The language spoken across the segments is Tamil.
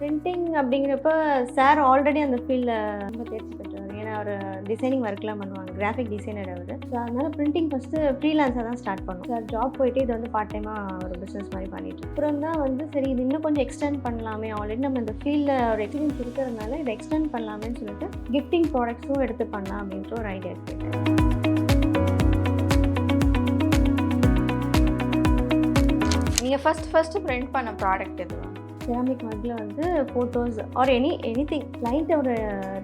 பிரிண்டிங் அப்படிங்கிறப்ப சார் ஆல்ரெடி அந்த ஃபீல்டில் ரொம்ப தேர்ச்சி பெற்றவர். ஏன்னா அவர் டிசைனிங் ஒர்க்லாம் பண்ணுவாங்க. கிராஃபிக் டிசைனர் அவர். ஸோ அதனால் பிரிண்டிங் ஃபஸ்ட்டு ஃப்ரீலான்ஸாக தான் ஸ்டார்ட் பண்ணோம். சார் ஜாப் போயிட்டு இது வந்து பார்ட் டைமாக ஒரு பிஸ்னஸ் மாதிரி பண்ணிட்டு அப்புறம் தான் வந்து சரி இது இன்னும் கொஞ்சம் எக்ஸ்டெண்ட் பண்ணலாமே. ஆல்ரெடி நம்ம இந்த ஃபீல்டில் ஒரு எக்ஸ்பீரியன்ஸ் இருக்கிறதுனால இதை எக்ஸ்டெண்ட் பண்ணலாமேன்னு சொல்லிட்டு கிஃப்டிங் ப்ராடக்ட்ஸும் எடுத்து பண்ணலாம் அப்படின்ற ஒரு ஐடியா இருக்குது நீங்கள் ஃபஸ்ட் ஃபஸ்ட்டு பிரிண்ட் பண்ண ப்ராடக்ட் எது? செராமிக் மக்கில் வந்து photos or any any thing கிளைண்ட்டோட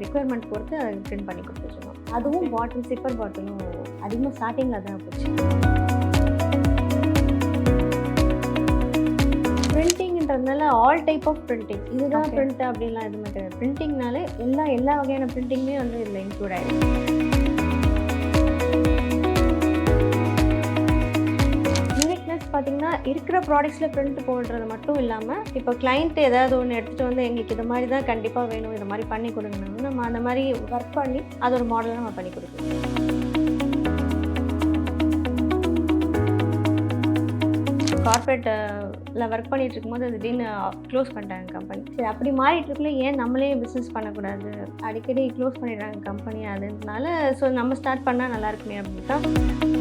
requirement பொறுத்து அதை பிரிண்ட் பண்ணி கொடுத்துருக்கோம். அதுவும் பாட்டில் சிப்பர் பாட்டிலும் அதிகமாக ஸ்டார்டிங்கில் தான் போச்சு. பிரிண்டிங்ன்றதுனால ஆல் டைப் ஆஃப் பிரிண்டிங் இதுதான். பிரிண்ட் அப்படின்லாம் எதுவுமே கிடையாது. பிரிண்டிங்னாலே எல்லா எல்லா வகையான பிரிண்டிங்குமே வந்து இதில் இன்க்ளூட் ஆகிடும் பார்த்தீங்கன்னா இருக்கிற ப்ராடக்ட்ஸில் பிரிண்ட் போடுறது மட்டும் இல்லாமல் இப்போ கிளைண்ட் ஏதாவது ஒன்று எடுத்துகிட்டு வந்து எங்களுக்கு இது மாதிரி தான் கண்டிப்பாக வேணும் இது மாதிரி பண்ணி கொடுங்கன்னு நம்ம அந்த மாதிரி ஒர்க் பண்ணி அது ஒரு மாடலாக நம்ம பண்ணி கொடுக்கணும். கார்பரேட்டில் ஒர்க் பண்ணிட்டு இருக்கும்போது திடீர்னு க்ளோஸ் பண்ணிட்டாங்க கம்பெனி சரி அப்படி மாறிட்டு இருக்குல்ல ஏன் நம்மளே பிஸ்னஸ் பண்ணக்கூடாது? அடிக்கடி க்ளோஸ் பண்ணிடுறாங்க கம்பெனி அதுனால ஸோ நம்ம ஸ்டார்ட் பண்ணால் நல்லா இருக்குமே அப்படின்னு தான்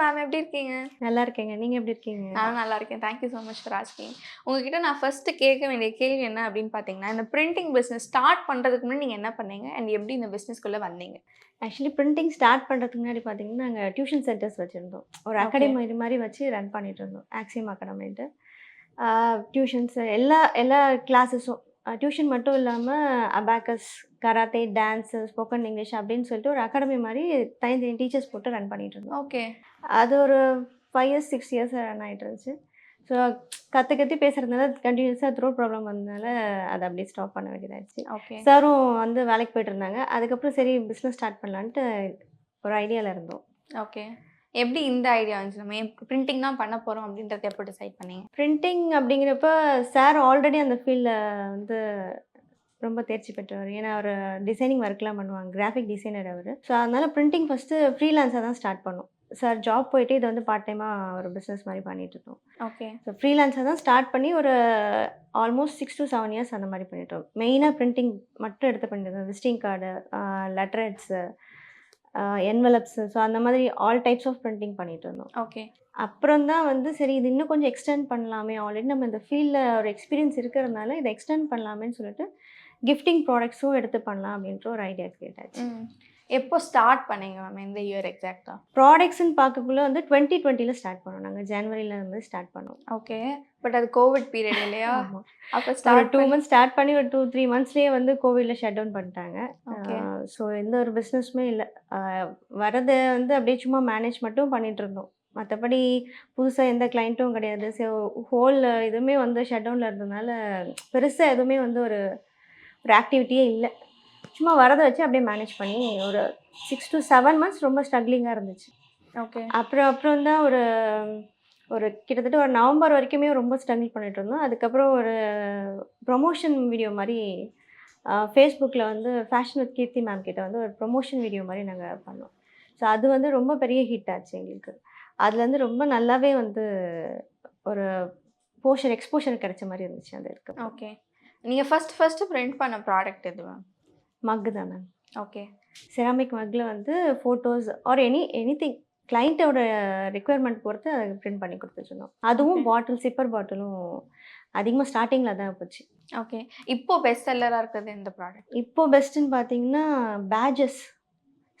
மேம் எப்படி இருக்கீங்க? நல்லா இருக்கேங்க. நீங்கள் எப்படி இருக்கீங்க? நானும் நல்லா இருக்கேன். Thank you so much for asking உங்ககிட்ட நான் ஃபர்ஸ்ட் கேட்க வேண்டிய கேள்வி என்ன அப்படின்னு பார்த்தீங்கன்னா இந்த பிரிண்டிங் பிஸ்னஸ் ஸ்டார்ட் பண்ணுறதுக்கு முன்னாடி நீங்கள் என்ன பண்ணீங்க? அண்ட் எப்படி இந்த பிஸ்னஸ்க்குள்ளே வந்தீங்க? ஆக்சுவலி பிரிண்டிங் ஸ்டார்ட் பண்ணுறதுக்கு முன்னாடி பார்த்தீங்கன்னா நாங்கள் டியூஷன் சென்டர்ஸ் வச்சுருந்தோம். ஒரு. அகாடமி இது மாதிரி வச்சு ரன் பண்ணிட்டு இருந்தோம். ஆக்சியம் அகாடமின்ட்டு டியூஷன்ஸ் எல்லா எல்லா கிளாஸஸும் டியூஷன் மட்டும் இல்லாமல் abacus karate dance spoken English அப்படின்னு சொல்லிட்டு ஒரு அகாடமி மாதிரி தனி டீச்சர்ஸ் போட்டு ரன் பண்ணிட்டு இருந்தோம். ஓகே அது ஒரு five years six years run ஆகிட்டு இருந்துச்சு. ஸோ கற்று கற்று பேசுகிறதுனால கண்டினியூஸாக த்ரோட் ப்ராப்ளம் வந்ததுனால அதை அப்படியே ஸ்டாப் பண்ண வேண்டியதாகிடுச்சு ஓகே சாரும் வந்து வேலைக்கு போயிட்டு இருந்தாங்க. அதுக்கப்புறம் சரி பிஸ்னஸ் ஸ்டார்ட் பண்ணலான்ட்டு ஒரு ஐடியாவில் இருந்தோம். ஓகே எப்படி இந்த ஐடியா வந்துச்சு? நம்ம பிரிண்டிங் தான் பண்ண போகிறோம் அப்படின்றத எப்போ டிசைட் பண்ணீங்க? பிரிண்டிங் அப்படிங்கிறப்ப சார் ஆல்ரெடி அந்த ஃபீல்டில் வந்து ரொம்ப தேர்ச்சி பெற்றவர். ஏன்னா அவர் டிசைனிங் ஒர்க்லாம் பண்ணுவாங்க. கிராஃபிக் டிசைனர் அவர். ஸோ அதனால பிரிண்டிங் ஃபஸ்ட்டு ஃப்ரீலான்ஸாக தான் ஸ்டார்ட் பண்ணோம். சார் ஜாப் போயிட்டு இது வந்து பார்ட் டைமாக ஒரு பிஸ்னஸ் மாதிரி பண்ணிட்டு இருந்தோம். ஓகே ஸோ ஃப்ரீலான்ஸாக தான் ஸ்டார்ட் பண்ணி ஒரு almost six to seven years அந்த மாதிரி பண்ணிட்டோம். மெயினாக பிரிண்டிங் மட்டும் எடுத்து பண்ணிட்டு visiting card letter heads envelopes so அந்த மாதிரி ஆல் டைப்ஸ் ஆஃப் பிரிண்டிங் பண்ணிட்டு இருந்தோம். ஓகே அப்புறம் தான் வந்து சரி இது இன்னும் கொஞ்சம் எக்ஸ்டெண்ட் பண்ணலாமே. ஆல்ரெடி நம்ம இந்த ஃபீல்டில் ஒரு எக்ஸ்பீரியன்ஸ் இருக்கிறதுனால இதை எக்ஸ்டெண்ட் பண்ணலாமேன்னு சொல்லிட்டு கிஃப்டிங் ப்ராடக்ட்ஸும் எடுத்து பண்ணலாம் அப்படின்ற ஒரு ஐடியா கேட்டாச்சு ம். எப்போ ஸ்டார்ட் பண்ணீங்க மேம் எந்த இயர் எக்ஸாக்டாக ப்ராடக்ட்ஸ்னு பார்க்கக்குள்ள வந்து டுவெண்ட்டி டுவெண்ட்டியில் ஸ்டார்ட் பண்ணோம் நாங்கள் ஜனவரியில் இருந்து ஸ்டார்ட் பண்ணோம். ஓகே பட் அது கோவிட் பீரியட் இல்லையா? அப்போ ஸ்டார்ட் டூ மந்த்ஸ் ஸ்டார்ட் பண்ணி ஒரு டூ த்ரீ மந்த்ஸ்லேயே வந்து கோவிடில் ஷட் டவுன் பண்ணிட்டாங்க. ஸோ எந்த ஒரு பிஸ்னஸுமே இல்லை. வரதை வந்து அப்படியே சும்மா மேனேஜ் மட்டும் பண்ணிட்டு இருந்தோம். மற்றபடி புதுசாக எந்த கிளைண்ட்டும் கிடையாது. ஸோ ஹோல் இதுவுமே வந்து ஷட் டவுனில் இருந்ததுனால பெருசாக எதுவுமே வந்து ஒரு ஒரு ஆக்டிவிட்டியே இல்லை. சும்மா வரதை வச்சு அப்படியே மேனேஜ் பண்ணி ஒரு சிக்ஸ் to செவன் மந்த்ஸ் ரொம்ப ஸ்ட்ரகிளிங்காக இருந்துச்சு. ஓகே அப்புறம் அப்புறம் தான் ஒரு ஒரு கிட்டத்தட்ட ஒரு நவம்பர் வரைக்குமே ரொம்ப ஸ்ட்ரகிள் பண்ணிட்டு இருந்தோம். அதுக்கப்புறம் ஒரு ப்ரொமோஷன் வீடியோ மாதிரி ஃபேஸ்புக்கில் வந்து ஃபேஷன் வித் கீர்த்தி மேம் கிட்ட வந்து ஒரு ப்ரொமோஷன் வீடியோ மாதிரி நாங்கள் பண்ணோம். ஸோ அது வந்து ரொம்ப பெரிய ஹிட் ஆச்சு எங்களுக்கு. அதுலேருந்து ரொம்ப நல்லாவே வந்து ஒரு போஷன் எக்ஸ்போஷர் கிடைச்ச மாதிரி இருந்துச்சு அந்த இருக்கு. ஓகே நீங்கள் ஃபர்ஸ்ட் ஃபர்ஸ்ட் பிரிண்ட் பண்ண ப்ராடக்ட் எது மேம் மக்கு தான்? மேம் ஓகே செராமிக் மக்கில் வந்து photos or any any thing கிளைண்ட்டோட requirement பொறுத்து அதை பிரிண்ட் பண்ணி கொடுத்துருந்தோம் அதுவும். பாட்டில் சிப்பர் பாட்டிலும் அதிகமாக ஸ்டார்டிங்கில் தான் போச்சு. ஓகே இப்போ பெஸ்ட் செல்லராக இருக்கிறது எந்த ப்ராடக்ட் இப்போ பெஸ்ட்டுன்னு பார்த்தீங்கன்னா pages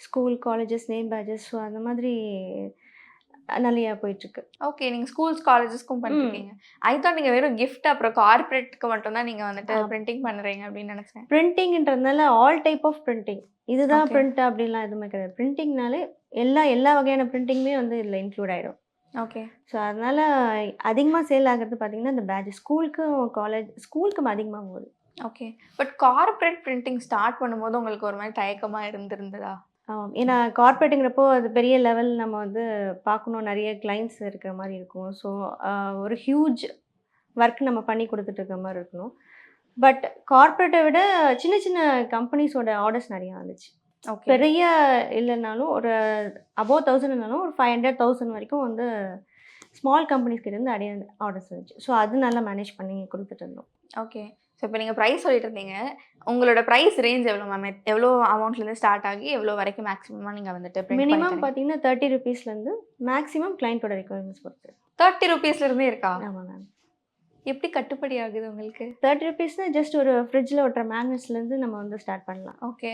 school colleges name pages so அந்த மாதிரி நிறையா போயிட்டுருக்கு. ஓகே நீங்கள் ஸ்கூல்ஸ் காலேஜஸ்க்கும் பண்ணிருக்கீங்க. ஐ தாட் நீங்கள் வெறும் கிஃப்ட் அப்புறம் கார்பரேட்க்கு மட்டும் தான் நீங்கள் வந்துட்டு. பிரிண்டிங் பண்ணுறீங்க அப்படின்னு நினச்சேன். பிரிண்டிங்ன்றதுனால ஆல் டைப் ஆஃப் பிரிண்டிங் இதுதான். பிரிண்ட் அப்படின்லாம் எதுவுமே கிடையாது. பிரிண்டிங்னாலே எல்லா எல்லா வகையான பிரிண்டிங்குமே வந்து இதில் இன்க்ளூட் ஆகிடும் ஓகே ஸோ அதனால் அதிகமாக சேல் ஆகிறது பார்த்தீங்கன்னா இந்த பேட்ச் ஸ்கூலுக்கும் காலேஜ் ஸ்கூலுக்கு அதிகமாக போகுது. Okay but corporate printing start பண்ணும்போது உங்களுக்கு ஒரு மாதிரி தயக்கமாக இருந்திருந்ததா? ஏன்னா கார்பரேட்டுங்கிறப்போ அது பெரிய லெவல் நம்ம வந்து பார்க்கணும். நிறைய கிளைண்ட்ஸ் இருக்கிற மாதிரி இருக்கும். ஸோ ஒரு ஹியூஜ் ஒர்க் நம்ம பண்ணி கொடுத்துட்டு இருக்க மாதிரி இருக்கணும். பட் கார்பரேட்டை விட சின்ன சின்ன கம்பெனிஸோட ஆர்டர்ஸ் நிறையா வந்துச்சு. ஓகே பெரிய இல்லைனாலும் ஒரு அபோவ் தௌசண்ட் இருந்தாலும் ஒரு ஃபைவ் ஹண்ட்ரட் தௌசண்ட் வரைக்கும் வந்து ஸ்மால் கம்பெனிஸ் கிட்ட இருந்து அடைய ஆர்டர்ஸ் இருந்துச்சு ஸோ அது நல்லா மேனேஜ் பண்ணி கொடுத்துட்டு இருந்தோம். ஓகே ஸோ இப்போ நீங்கள் ப்ரைஸ் சொல்லிட்டு இருந்தீங்க உங்களோட ப்ரைஸ் ரேஞ்ச் எவ்வளோ மேம் எவ்வளோ அமௌண்ட்லேருந்து ஸ்டார்ட் ஆகி எவ்வளோ வரைக்கும் மேக்ஸிமமாக நீங்கள் வந்துட்டு மினிமம் பார்த்தீங்கன்னா தேர்ட்டி ருபீஸ்லேருந்து மேக்ஸிமம் கிளைண்ட்டோட ரெக்குவயர்மெண்ட்ஸ் பொறுத்து. தேர்ட்டி ருபீஸ்லேருந்தே இருக்கா? ஆமாம் மேம் எப்படி கட்டுப்படி ஆகுது உங்களுக்கு? தேர்ட்டி ருபீஸ்னால் ஜஸ்ட் ஒரு ஃப்ரிட்ஜில் ஒட்டுற மேக்னெட்ஸ்லேருந்து நம்ம வந்து ஸ்டார்ட் பண்ணலாம். ஓகே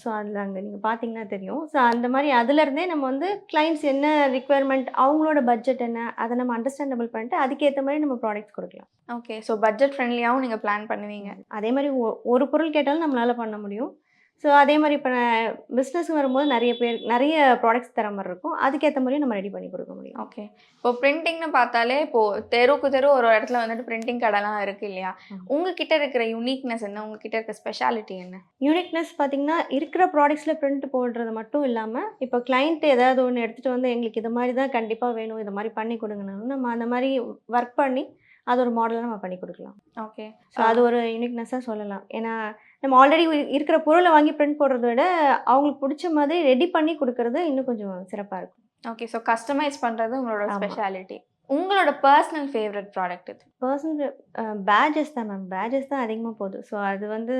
ஸோ அதில் அங்கே நீங்கள் பார்த்தீங்கன்னா தெரியும். ஸோ அந்த மாதிரி அதுலேருந்தே நம்ம வந்து கிளைண்ட்ஸ் என்ன ரிக்குவயர்மெண்ட் அவங்களோட பட்ஜெட் என்ன அதை நம்ம அண்டர்ஸ்டாண்டபிள் பண்ணிட்டு அதுக்கேற்ற மாதிரி நம்ம ப்ராடக்ட்ஸ் கொடுக்கலாம். ஓகே ஸோ பட்ஜெட் ஃப்ரெண்ட்லியாகவும் நீங்கள் பிளான் பண்ணுவீங்க. அதே மாதிரி ஒரு பொருள் கேட்டாலும் நம்மளால் பண்ண முடியும். ஸோ அதே மாதிரி இப்போ பிஸ்னஸ் வரும்போது நிறைய பேர் நிறைய ப்ராடக்ட்ஸ் தர மாதிரி இருக்கும். அதுக்கேற்ற மாதிரி நம்ம ரெடி பண்ணி கொடுக்க முடியும். ஓகே இப்போ பிரிண்டிங்னு பார்த்தாலே இப்போ தெருவுக்கு தெரு ஒரு இடத்துல வந்துட்டு பிரிண்டிங் கடைலாம் இருக்கு இல்லையா. உங்ககிட்ட இருக்கிற யூனிக்னஸ் என்ன? உங்ககிட்ட இருக்க ஸ்பெஷாலிட்டி என்ன? யூனிக்னஸ் பார்த்தீங்கன்னா இருக்கிற ப்ராடக்ட்ஸில் பிரிண்ட் போடுறது மட்டும் இல்லாமல் இப்போ கிளைண்ட் ஏதாவது ஒன்று எடுத்துகிட்டு வந்து எங்களுக்கு இது மாதிரி தான் கண்டிப்பாக வேணும் இது மாதிரி பண்ணி கொடுங்கனாலும் நம்ம அந்த மாதிரி ஒர்க் பண்ணி அது ஒரு மாடலாக நம்ம பண்ணி கொடுக்கலாம். ஓகே ஸோ அது ஒரு யூனிக்னஸாக சொல்லலாம். ஏன்னா நம்ம ஆல்ரெடி இருக்கிற பொருளை வாங்கி பிரிண்ட் போடுறத விட அவங்களுக்கு பிடிச்ச மாதிரி ரெடி பண்ணி கொடுக்கறது இன்னும் கொஞ்சம் சிறப்பாக இருக்கும். ஓகே ஸோ கஸ்டமைஸ் பண்ணுறது உங்களோட. ஸ்பெஷாலிட்டி உங்களோட பர்சனல் ஃபேவரட் ப்ராடக்ட் இது பர்சனல் பேஜஸ் தான் மேம் பேஜஸ் தான் அதிகமாக போகுது ஸோ அது வந்து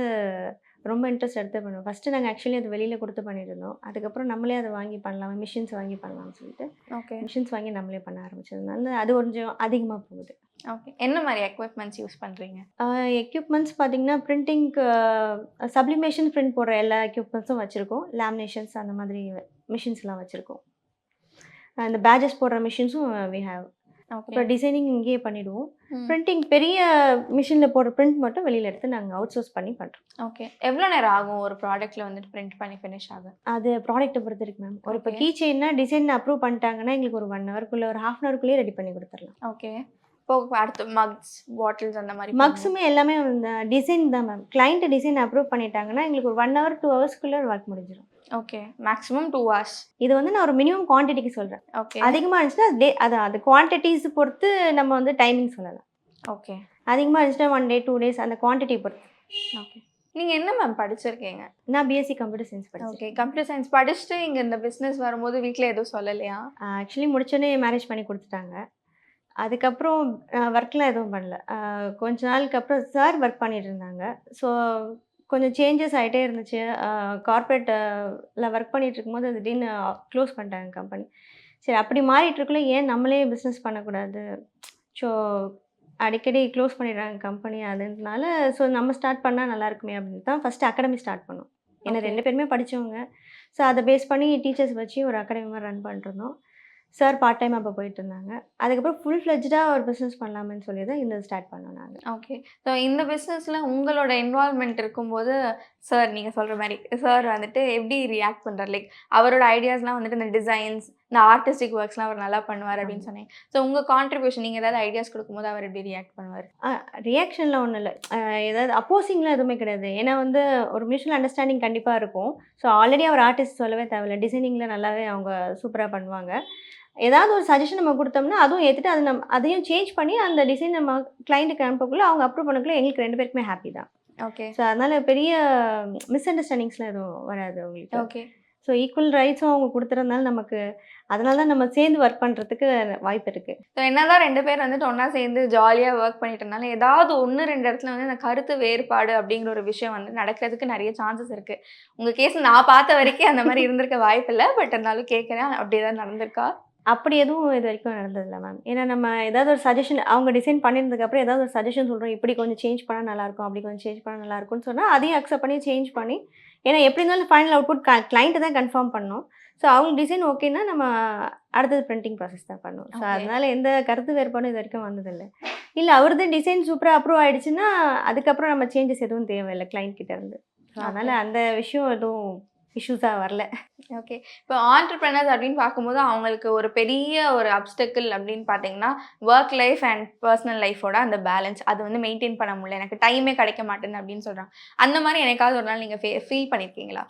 ரொம்ப இன்ட்ரெஸ்ட் எடுத்து பண்ணுவோம். ஃபஸ்ட்டு நாங்கள் ஆக்சுவலி அது வெளியில் கொடுத்து பண்ணிட்டு இருந்தோம். அதுக்கப்புறம் நம்மளே அதை வாங்கி பண்ணலாம்? மிஷின்ஸ் வாங்கி பண்ணலாம்னு சொல்லிட்டு ஓகே மிஷின்ஸ் வாங்கி நம்மளே பண்ண ஆரம்பிச்சதுனால அது கொஞ்சம் அதிகமாக போகுது. ஓகே என்ன மாதிரி எக்யூப்மெண்ட்ஸ் யூஸ் பண்ணுறீங்க எக்யூப்மெண்ட்ஸ் பார்த்தீங்கன்னா பிரிண்டிங்க்கு சப்ளிமேஷன் பிரிண்ட் போடுற எல்லா எக்யூப்மெண்ட்ஸும் வச்சுருக்கோம். லேமினேஷன்ஸ் அந்த மாதிரி மிஷின்ஸ்லாம் வச்சுருக்கோம். அந்த பேஜஸ் போடுற மிஷின்ஸும் வி ஹேவ் அப்புறம் டிசைனிங் இங்கேயே பண்ணிவிடுவோம் பிரிண்டிங் பெரிய மிஷினில் போடுற பிரிண்ட் மட்டும் வெளியில் எடுத்து நாங்கள் அவுட் சோர்ஸ் பண்ணி பண்ணுறோம் ஓகே எவ்வளோ நேரம் ஆகும் ஒரு ப்ராடக்ட்ல வந்துட்டு பிரிண்ட் பண்ணி ஃபினிஷ் ஆகும் அது ப்ராடக்ட்டை பொறுத்து இருக்கு மேம் ஒரு இப்போ. கீ செயின்னா டிசைன் அப்ரூவ் பண்ணிட்டாங்கன்னா எங்களுக்கு ஒரு ஒன் ஹவருக்குள்ளே ஒரு ஹாஃப் அன் ஹவருக்குள்ளேயே ரெடி பண்ணி கொடுத்துடலாம். ஓகே இப்போ அடுத்து மக்ஸ் பாட்டில்ஸ் அந்த மாதிரி மக்ஸுமே எல்லாமே டிசைன் தான் மேம் கிளைண்ட் டிசைன் அப்ரூவ் பண்ணிட்டாங்கன்னா எங்களுக்கு ஒரு ஒன் ஹவர் டூ ஹவர்ஸ்க்குள்ளே ஒர்க் முடிஞ்சிடும் ஓகே மேக்ஸிமம் டூ ஹவர்ஸ் இது வந்து நான் ஒரு மினிமம் குவான்டிட்டிக்கு சொல்கிறேன் ஓகே அதிகமாக இருந்துச்சுன்னா டே அது அது குவான்டிட்டிஸ் பொறுத்து நம்ம வந்து டைமிங் சொல்லலாம். ஓகே அதிகமாக இருந்துச்சுன்னா ஒன் டே டூ டேஸ் அந்த குவான்டிட்டி பொறுத்து. ஓகே நீங்க என்ன மேம் படிச்சிருக்கீங்க? நான் பிஎஸ்சி கம்ப்யூட்டர் சயின்ஸ் படித்தேன் ஓகே கம்ப்யூட்டர் சயின்ஸ் படிச்சுட்டு இங்க இந்த பிசினஸ் வரும்போது வீட்ல எதுவும் சொல்லலையா? ஆக்சுவலி முடிச்சோடனே மேரேஜ் பண்ணி கொடுத்துட்டாங்க. அதுக்கப்புறம் ஒர்க்லாம் எதுவும் பண்ணல. கொஞ்ச நாளுக்கு அப்புறம் சார் ஒர்க் பண்ணிட்டு இருந்தாங்க. ஸோ கொஞ்சம் சேஞ்சஸ் ஆகிட்டே இருந்துச்சு. கார்ப்பரேட்டில் ஒர்க் பண்ணிட்டு இருக்கும்போது திடீர்னு க்ளோஸ் பண்ணிட்டாங்க கம்பெனி சரி அப்படி மாறிட்டு இருக்குள்ள ஏன் நம்மளே பிஸ்னஸ் பண்ணக்கூடாது? ஸோ அடிக்கடி க்ளோஸ் பண்ணிடுறாங்க கம்பெனி அதுனால ஸோ நம்ம ஸ்டார்ட் பண்ணால் நல்லா இருக்குமே அப்படின்னு தான் ஃபஸ்ட்டு அகாடமி ஸ்டார்ட் பண்ணோம். ஏன்னா. ரெண்டு பேருமே படித்தவங்க ஸோ அதை பேஸ் பண்ணி டீச்சர்ஸ் வச்சு ஒரு அகாடமி மாதிரி ரன் பண்ணிருந்தோம் சார் பார்ட் டைம் அப்போ போயிட்டு இருந்தாங்க அதுக்கப்புறம் ஃபுல் ஃப்ளெஜ்டாக ஒரு பிஸ்னஸ் பண்ணலாம்னு சொல்லி தான் இந்த ஸ்டார்ட் பண்ணோம் நாங்கள் ஓகே ஸோ இந்த பிஸ்னஸில் உங்களோட இன்வால்மெண்ட் இருக்கும்போது சார் நீங்கள் சொல்கிற மாதிரி சார் வந்துட்டு எப்படி ரியாக்ட் பண்ணுறாரு லைக் அவரோட ஐடியாஸ்லாம் வந்துட்டு இந்த டிசைன்ஸ் இந்த ஆர்டிஸ்டிக் ஒர்க்ஸ்லாம் அவர் நல்லா பண்ணுவார் அப்படின்னு சொன்னீங்க ஸோ உங்கள் கான்ட்ரிபியூஷன் நீங்கள் ஏதாவது ஐடியாஸ் கொடுக்கும்போது அவர் எப்படி ரியாக்ட் பண்ணுவார்? ரியாக்ஷன்லாம் ஒன்றும் இல்லை. ஏதாவது அப்போசிங்லாம் எதுவுமே கிடையாது. ஏன்னா வந்து ஒரு மியூச்சுவல் அண்டர்ஸ்டாண்டிங் கண்டிப்பாக இருக்கும். ஸோ ஆல்ரெடி அவர் ஆர்டிஸ்ட் சொல்லவே தேவையில்ல. டிசைனிங்கில் நல்லாவே அவங்க சூப்பராக பண்ணுவாங்க. ஏதாவது ஒரு சஜஷன் நம்ம கொடுத்தோம்னா அதுவும் ஏற்றுட்டு அது நம்ம அதையும் சேஞ்ச் பண்ணி அந்த டிசைன் நம்ம கிளைண்ட்டுக்கு அனுப்பக்குள்ள அவங்க அப்ரூவ் பண்ணக்குள்ள எங்களுக்கு ரெண்டு பேருக்குமே ஹாப்பி தான். ஓகே ஸோ அதனால் பெரிய மிஸ் அண்டர்ஸ்டாண்டிங்ஸ்லாம் எதுவும் வராது அவங்களுக்கு ஓகே ஸோ ஈக்குவல் ரைட்ஸும் அவங்க கொடுத்துறதுனால நமக்கு அதனால தான் நம்ம சேர்ந்து ஒர்க் பண்ணுறதுக்கு வாய்ப்பு இருக்குது ஸோ என்னதான் ரெண்டு பேர் வந்துட்டு ஒன்றா சேர்ந்து ஜாலியாக ஒர்க் பண்ணிட்டு இருந்தாலும் ஏதாவது ஒன்று ரெண்டு இடத்துல வந்து இந்த கருத்து வேறுபாடு அப்படிங்கிற ஒரு விஷயம் வந்து நடக்கிறதுக்கு நிறைய சான்சஸ் இருக்குது உங்கள் கேஸ் நான் பார்த்த வரைக்கும் அந்த மாதிரி இருந்திருக்க வாய்ப்பு இல்லை. பட் இருந்தாலும் கேட்குறேன் அப்படி ஏதாவது நடந்திருக்கா? அப்படி எதுவும் இது வரைக்கும் நடந்ததில்ல மேம் ஏன்னா நம்ம ஏதாவது ஒரு சஜஷன் அவங்க டிசைன் பண்ணியிருந்ததுக்கப்புறம் ஏதாவது ஒரு சஜஷன் சொல்கிறோம் இப்படி கொஞ்சம் சேஞ்ச் பண்ணால் நல்லாயிருக்கும் அப்படி கொஞ்சம் சேஞ்ச் பண்ணால் நல்லாயிருக்கும்னு சொன்னால் அதையும் அக்செப்ட் பண்ணி சேஞ்ச் பண்ணி ஏன்னா எப்படி இருந்தாலும் ஃபைனல் அவுட்புட் கிளைண்ட்டு தான் கன்ஃபார்ம் பண்ணோம். ஸோ அவங்க டிசைன் ஓகேன்னா நம்ம அடுத்தது பிரிண்டிங் ப்ராசஸ் தான் பண்ணுவோம். ஸோ. அதனால எந்த கருத்து வேறுபாடும் இது வரைக்கும் வந்ததில்லை. இல்லை அவரது டிசைன் சூப்பராக அப்ரூவ் ஆயிடுச்சுன்னா அதுக்கப்புறம் நம்ம சேஞ்சஸ் எதுவும் தேவையில்லை கிளைண்ட் கிட்ட இருந்து. ஸோ அதனால் அந்த விஷயம் எதுவும் இஷ்யூஸாக வரல. ஓகே இப்போ ஆண்டர்பிரினர்ஸ் அப்படின்னு பார்க்கும்போது அவங்களுக்கு ஒரு பெரிய ஒரு அப்டக்கிள் அப்படின்னு பார்த்தீங்கன்னா ஒர்க் லைஃப் அண்ட் பர்சனல் லைஃபோட அந்த பேலன்ஸ் அது வந்து மெயின்டைன் பண்ண முடியல. எனக்கு டைமே கிடைக்க மாட்டேங்குது அப்படின்னு சொல்கிறாங்க அந்த மாதிரி எனக்காவது ஒரு நாள் நீங்கள் ஃபீல் பண்ணியிருக்கீங்களா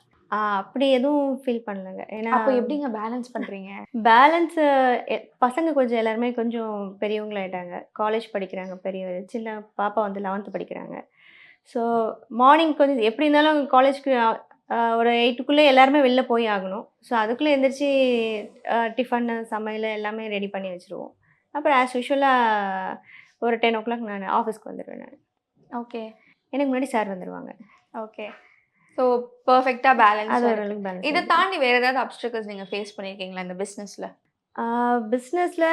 அப்படி எதுவும் ஃபீல் பண்ணலங்க. ஏன்னா அப்போ எப்படிங்க பேலன்ஸ் பண்ணுறீங்க பேலன்ஸு பசங்க கொஞ்சம் எல்லாருமே கொஞ்சம் பெரியவங்களாயிட்டாங்க காலேஜ் படிக்கிறாங்க பெரிய சின்ன பாப்பா வந்து லெவன்த்து படிக்கிறாங்க. ஸோ மார்னிங் கொஞ்சம் எப்படி இருந்தாலும் காலேஜ்க்கு ஒரு எயிட்டுக்குள்ளே எல்லாருமே வெளில போய் ஆகணும். ஸோ அதுக்குள்ளே எந்திரிச்சு டிஃபன் சமையல் எல்லாமே ரெடி பண்ணி வச்சுருவோம். அப்புறம் ஆஸ் யூஷுவலாக ஒரு டென் ஓ கிளாக் நான் ஆஃபீஸ்க்கு வந்துடுவேன் நான். ஓகே எனக்கு முன்னாடி சார் வந்துடுவாங்க ஓகே ஸோ பர்ஃபெக்டாக அது பேலன்ஸ் ஓரளவுக்கு பேலன்ஸ் இதை தாண்டி வேற ஏதாவது அப்டிக்கல்ஸ் நீங்க ஃபேஸ் பண்ணிருக்கீங்களா இந்த பிசினஸ்ல பிஸ்னஸில்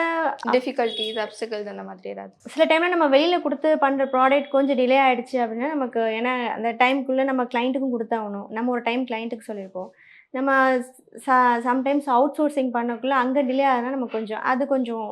டிஃபிகல்ட்டிஸ் அப்டிகல்ஸ் அந்த மாதிரி ஏதாவது? சில டைமில் நம்ம வெளியில் கொடுத்து பண்ணுற ப்ராடக்ட் கொஞ்சம் டிலே ஆயிடுச்சு அப்படின்னா நமக்கு ஏன்னா அந்த டைம்க்குள்ளே நம்ம கிளைண்ட்டுக்கும் கொடுத்தாகணும் நம்ம ஒரு டைம் கிளைண்ட்டுக்கு சொல்லியிருப்போம். நம்ம ச சம்டைம்ஸ் அவுட் சோர்சிங் பண்ணக்குள்ளே அங்கே டிலே ஆகுதுன்னா நமக்கு கொஞ்சம் அது கொஞ்சம்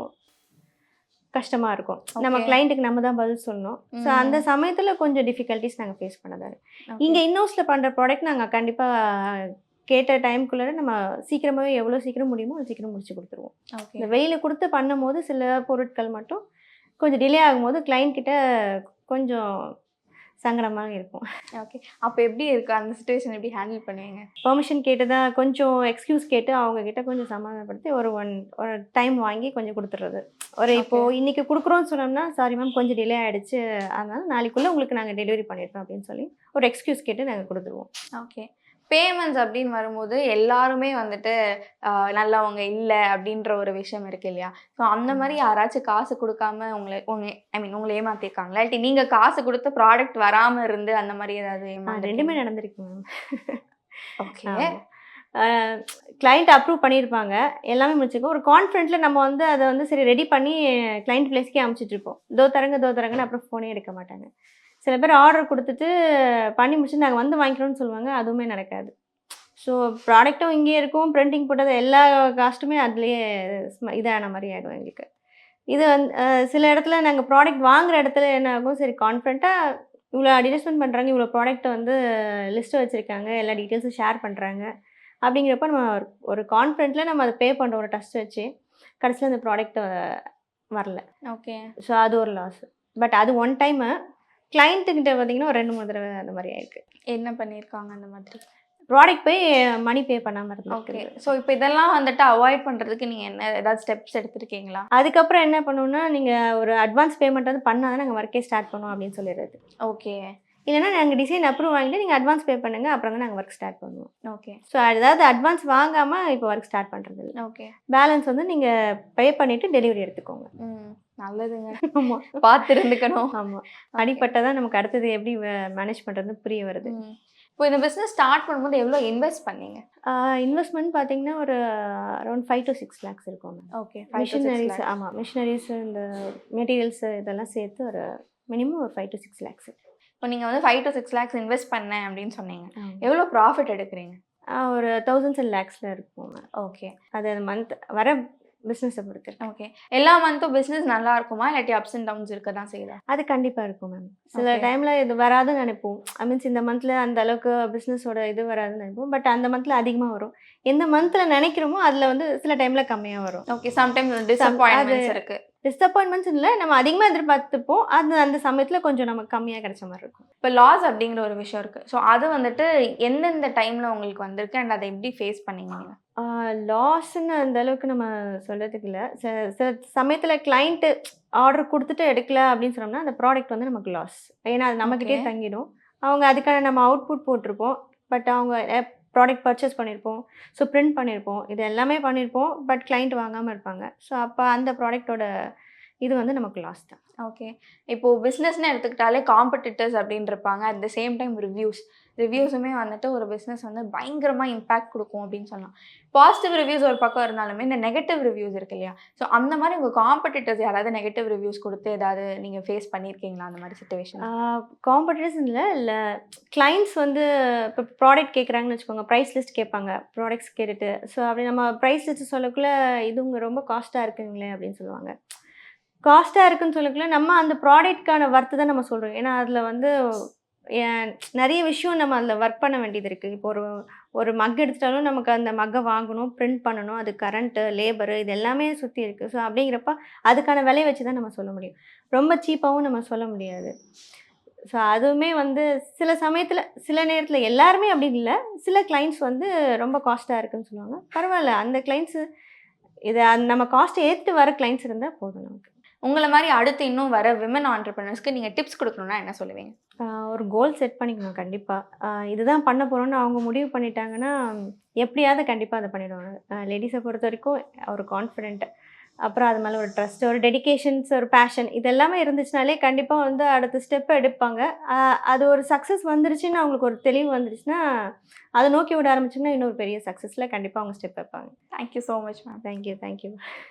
கஷ்டமாக இருக்கும். நம்ம. கிளைண்ட்டுக்கு நம்ம தான் பதில் சொல்லணும். ஸோ. அந்த சமயத்தில் கொஞ்சம் டிஃபிகல்ட்டிஸ் நாங்கள் ஃபேஸ் பண்ணதாரு இங்கே இன்னோஸில் பண்ணுற ப்ராடக்ட் நாங்கள் கண்டிப்பாக கேட்ட டைம்குள்ளே நம்ம சீக்கிரமாகவே எவ்வளோ சீக்கிரம் முடியுமோ அவ்வளோ சீக்கிரம் முடிச்சு கொடுத்துருவோம். ஓகே. இந்த வெளியில் கொடுத்து பண்ணும்போது சில பொருட்கள் மட்டும் கொஞ்சம் டிலே ஆகும்போது கிளைண்ட் கிட்ட கொஞ்சம் சங்கடமாக இருக்கும். ஓகே. அப்போ எப்படி இருக்கு? அந்த சுச்சுவேஷன் எப்படி ஹேண்டில் பண்ணுவீங்க? பெர்மிஷன் கேட்டு தான் கொஞ்சம் எக்ஸ்கியூஸ் கேட்டு அவங்க கிட்ட கொஞ்சம் சமாதானப்படுத்தி ஒரு ஒன் ஒரு டைம் வாங்கி கொஞ்சம் கொடுத்துட்றது ஒரு இப்போ இன்னைக்கு கொடுக்குறோம்னு சொன்னோம்னா சாரி மேம் கொஞ்சம் டிலே ஆயிடுச்சு. அதனால நாளைக்குள்ளே உங்களுக்கு நாங்கள் டெலிவரி பண்ணிடுறோம் அப்படின்னு சொல்லி ஒரு எக்ஸ்கியூஸ் கேட்டு நாங்கள் கொடுத்துருவோம். ஓகே. பேமெண்ட்ஸ் அப்படின்னு வரும்போது எல்லாருமே வந்துட்டு நல்லவங்க இல்லை அப்படின்ற ஒரு விஷயம் இருக்கு இல்லையா? ஸோ அந்த மாதிரி யாராச்சும் காசு கொடுக்காம உங்களை உங்க ஐ மீன் உங்களை ஏமாத்திருக்காங்களா? இல்லாட்டி நீங்க காசு கொடுத்த ப்ராடக்ட் வராம இருந்து அந்த மாதிரி ஏதாவது ரெண்டுமே நடந்திருக்கு மேம் ஓகே கிளைண்ட் அப்ரூவ் பண்ணியிருப்பாங்க எல்லாமே முடிச்சிருக்கோம். ஒரு கான்ஃபிடென்ட்டில் நம்ம வந்து அதை வந்து சரி ரெடி பண்ணி கிளைண்ட் பிளேஸ்க்கே அமுச்சிட்டு இருப்போம். தோ தரங்க தோ தரங்கன்னு அப்புறம் ஃபோனே எடுக்க மாட்டாங்க. சில பேர் ஆர்டர் கொடுத்துட்டு பண்ணி முடிச்சு நாங்கள் வந்து வாங்கிக்கிறோம்னு சொல்லுவாங்க. அதுவுமே நடக்காது. ஸோ ப்ராடக்ட்டும் இங்கேயே இருக்கும். பிரிண்டிங் போட்டது எல்லா காஸ்ட்டுமே அதுலேயே ஸ்ம- இதான மாதிரி ஆகிடும் எங்களுக்கு. இது வந்து சில இடத்துல நாங்கள் ப்ராடக்ட் வாங்குற இடத்துல என்ன ஆகும்? சரி கான்ஃபிடண்ட்டாக இவ்வளோ அட்வர்டைஸ்மெண்ட் பண்ணுறாங்க இவ்வளோ ப்ராடக்ட்டை வந்து லிஸ்ட்டு வச்சுருக்காங்க. எல்லா டீட்டெயில்ஸும் ஷேர் பண்ணுறாங்க அப்படிங்கிறப்ப நம்ம ஒரு- ஒரு கான்ஃபிடென்ட்டில் நம்ம அதை பே பண்ணுறோம் ஒரு டஸ்ட் வச்சு கடைசியில் அந்த ப்ராடக்ட் வரல. ஓகே ஸோ அது ஒரு லாஸ் பட் அது ஒன் டைமு கிளைண்ட்டுக்கிட்ட பார்த்தீங்கன்னா ஒரு ரெண்டு மூணு தடவை அந்த மாதிரி ஆயிருக்கு. என்ன பண்ணியிருக்காங்க அந்த மாதிரி? ப்ராடக்ட் போய் மணி பே பண்ணாமல் ஓகே இருந்திருக்கு ஸோ இப்போ இதெல்லாம் வந்துட்டு அவாய்ட் பண்றதுக்கு நீங்க என்ன ஏதாவது ஸ்டெப்ஸ் எடுத்திருக்கீங்களா? அதுக்கப்புறம் என்ன பண்ணுவோம்னா நீங்கள் ஒரு அட்வான்ஸ் பேமெண்ட் வந்து பண்ணால் தான் நாங்கள் ஒர்க்கே ஸ்டார்ட் பண்ணுவோம் அப்படின்னு சொல்லிடுறது. ஓகே இல்லைன்னா நாங்கள் டிசைன் அப்ரூவ் வாங்கிட்டு நீங்கள் அட்வான்ஸ் பே பண்ணுங்க அப்புறம் தான் நாங்கள் ஒர்க் ஸ்டார்ட் பண்ணுவோம். ஓகே ஸோ அதாவது அட்வான்ஸ் வாங்காமல் இப்போ ஒர்க் ஸ்டார்ட் பண்ணுறது இல்லை ஓகே பேலன்ஸ் வந்து நீங்கள் பே பண்ணிவிட்டு டெலிவரி எடுத்துக்கோங்க. ம். நல்லதுங்க. ஆமாம் பார்த்து இருந்துக்கணும் ஆமாம் அடிப்பட்டதான் நமக்கு அடுத்தது எப்படி மேனேஜ் பண்ணுறதுன்னு புரிய வருது. இப்போ இந்த பிஸ்னஸ் ஸ்டார்ட் பண்ணும்போது எவ்வளோ இன்வெஸ்ட் பண்ணீங்க? இன்வெஸ்ட்மெண்ட் பார்த்தீங்கன்னா ஒரு around five to six lakhs இருக்கும் ஓகே. மிஷினரிஸ் ஆமாம் மிஷினரிஸ் இந்த மெட்டீரியல்ஸ் இதெல்லாம் சேர்த்து ஒரு மினிமம் ஒரு ஃபைவ் டு சிக்ஸ் லேக்ஸ் இப்போ நீங்கள் வந்து five to six lakhs invest பண்ணேன் அப்படின்னு சொன்னீங்க. எவ்வளோ ப்ராஃபிட் எடுக்கிறீங்க? ஒரு தௌசண்ட்ஸ் அண்ட் லேக்ஸில் இருக்கும் ஓகே. அது மந்த் வர பிஸ்னஸை பொறுத்து. ஓகே எல்லா மந்த்தும் பிஸ்னஸ் நல்லா இருக்குமா? இல்லாட்டி அப்ஸ் அண்ட் டவுன்ஸ் இருக்க தான் செய்யுதா? அது கண்டிப்பாக இருக்கும் மேம் சில. டைமில் இது வராதுன்னு நினைப்போம். ஐ மீன்ஸ் இந்த மந்தில் அந்த அளவுக்கு பிஸ்னஸோட இது வராதுன்னு நினைப்போம். பட் அந்த மந்தில் அதிகமாக வரும். எந்த மந்தில் நினைக்கிறோமோ அதில் வந்து சில டைமில் கம்மியாக வரும். ஓகே சம்டைம்ஸ் டிசப்பாயின்மெண்ட்ஸ் இருக்கு. டிசப்பாயின்மெண்ட்ஸ் இல்லை. நம்ம அதிகமாக எதிர்பார்த்துப்போம். அது அந்த சமயத்தில் கொஞ்சம் நமக்கு கம்மியாக கிடைச்ச மாதிரி இருக்கும். இப்போ லாஸ் அப்படிங்கிற ஒரு விஷயம் இருக்கு. ஸோ அது வந்துட்டு எந்தெந்த டைம்ல உங்களுக்கு வந்திருக்கு? அண்ட் அதை எப்படி ஃபேஸ் பண்ணீங்க லாஸ்ன்னு அந்த அளவுக்கு நம்ம சொல்கிறதுக்கு இல்லை. சில சில சமயத்தில் கிளைண்ட்டு ஆர்டர் கொடுத்துட்டு எடுக்கல அப்படின்னு சொன்னோம்னா அந்த ப்ராடக்ட் வந்து நமக்கு லாஸ் ஏன்னா அது நம்மக்கிட்டே. தங்கிடும். அவங்க அதுக்கான நம்ம அவுட்புட் போட்டிருப்போம். பட் அவங்க ப்ராடக்ட் பர்ச்சேஸ் பண்ணியிருப்போம் ஸோ பிரிண்ட் பண்ணியிருப்போம் இது எல்லாமே பண்ணியிருப்போம் பட் கிளைண்ட் வாங்காமல் இருப்பாங்க. ஸோ அப்போ அந்த ப்ராடக்ட்டோட இது வந்து நமக்கு லாஸ் தான் ஓகே இப்போ பிஸ்னஸ்னு எடுத்துக்கிட்டாலே காம்படிட்டர்ஸ் அப்படின்னு இருப்பாங்க at the same time reviews ரிவ்யூஸுமே வந்துட்டு ஒரு பிஸ்னஸ் வந்து பயங்கரமாக இம்பாக்ட் கொடுக்கும் அப்படின்னு சொல்லலாம். பாசிட்டிவ் ரிவ்யூஸ் ஒரு பக்கம் இருந்தாலுமே இந்த நெகட்டிவ் ரிவ்யூஸ் இருக்கு இல்லையா? ஸோ அந்த மாதிரி உங்கள் காம்படிட்டர்ஸ் யாராவது நெகட்டிவ் ரிவ்யூஸ் கொடுத்து ஏதாவது நீங்கள் ஃபேஸ் பண்ணியிருக்கீங்களா அந்த மாதிரி சுச்சுவேஷன் காம்படிட்டர்ஸ் இல்லை இல்லை கிளைண்ட்ஸ் வந்து இப்போ ப்ராடக்ட் கேட்குறாங்கன்னு வச்சுக்கோங்க. ப்ரைஸ் லிஸ்ட் கேட்பாங்க. ப்ராடக்ட்ஸ் கேட்டுட்டு. ஸோ அப்படி நம்ம ப்ரைஸ் லிஸ்ட் சொல்லக்குள்ள இது உங்க ரொம்ப காஸ்ட்டாக இருக்குங்களே அப்படின்னு சொல்லுவாங்க. காஸ்ட்டாக இருக்குன்னு சொல்லக்குள்ள நம்ம அந்த ப்ராடக்ட்கான ஒர்த்து தான் நம்ம சொல்கிறோம் ஏன்னா அதில் வந்து ஏன் நிறைய விஷயம் நம்ம அதில் ஒர்க் பண்ண வேண்டியது இருக்குது இப்போ ஒரு ஒரு மக் எடுத்துட்டாலும் நமக்கு அந்த மக்கை வாங்கணும் பிரிண்ட் பண்ணணும் அது கரண்ட்டு லேபரு இது எல்லாமே சுற்றி இருக்குது ஸோ அப்படிங்கிறப்ப அதுக்கான விலையை வச்சு தான் நம்ம சொல்ல முடியும். ரொம்ப சீப்பாகவும் நம்ம சொல்ல முடியாது. ஸோ அதுவுமே வந்து சில சமயத்தில் சில நேரத்தில் எல்லாருமே அப்படி இல்லை. சில கிளைண்ட்ஸ் வந்து ரொம்ப காஸ்ட்டாக இருக்குன்னு சொல்லுவாங்க. பரவாயில்ல. அந்த கிளைண்ட்ஸு இதை அந்த நம்ம காஸ்ட்டை ஏற்றுட்டு வர கிளைண்ட்ஸ் இருந்தால் போதும் நமக்கு. உங்களை மாதிரி அடுத்து இன்னும் வர விமன் ஆண்டர்பிரினர்ஸ்க்கு நீங்கள் டிப்ஸ் கொடுக்கணும்னா என்ன சொல்லுவீங்க? ஒரு கோல் செட் பண்ணிக்கணும் கண்டிப்பாக இதுதான் பண்ண போகிறோன்னு அவங்க முடிவு பண்ணிட்டாங்கன்னா எப்படியாவது கண்டிப்பாக அதை பண்ணிடுவாங்க. லேடிஸை பொறுத்த வரைக்கும் ஒரு கான்ஃபிடென்ட் அப்புறம் அது மேலே ஒரு ட்ரஸ்ட் ஒரு டெடிகேஷன்ஸ் ஒரு பேஷன் இது எல்லாமே இருந்துச்சுனாலே கண்டிப்பாக வந்து அடுத்த ஸ்டெப் எடுப்பாங்க. அது ஒரு சக்ஸஸ் வந்துருச்சுன்னு அவங்களுக்கு ஒரு தெளிவு வந்துருச்சுன்னா அதை நோக்கி விட ஆரம்பிச்சுன்னா இன்னொரு பெரிய சக்ஸஸில் கண்டிப்பாக அவங்க ஸ்டெப் வைப்பாங்க. Thank you so much ma'am thank you thank you